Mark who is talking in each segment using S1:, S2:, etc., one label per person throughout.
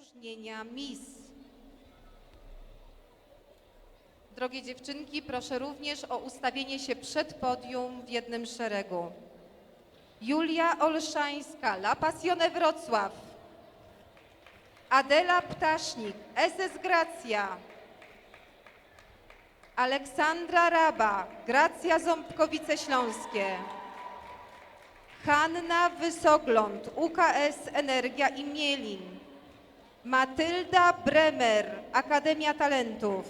S1: wyróżnienia Miss. Drogie dziewczynki, proszę również o ustawienie się przed podium w jednym szeregu. Julia Olszańska, La Passione Wrocław. Adela Ptasznik, SS Gracja. Aleksandra Raba, Gracja Ząbkowice Śląskie. Hanna Wysogląd, UKS Energia i Mielin. Matylda Bremer, Akademia Talentów.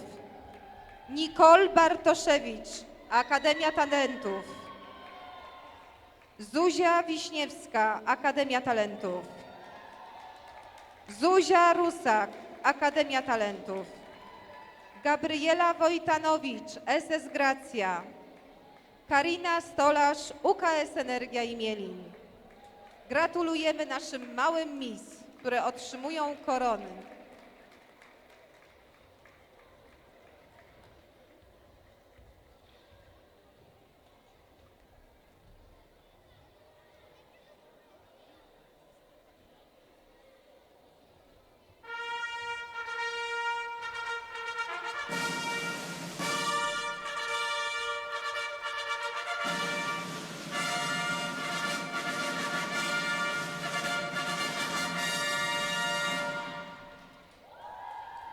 S1: Nicole Bartoszewicz, Akademia Talentów. Zuzia Wiśniewska, Akademia Talentów. Zuzia Rusak, Akademia Talentów. Gabriela Wojtanowicz, SS Gracja. Karina Stolarz, UKS Energia i Mielin. Gratulujemy naszym małym mis, które otrzymują korony.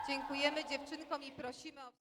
S1: Dziękujemy dziewczynkom i prosimy o...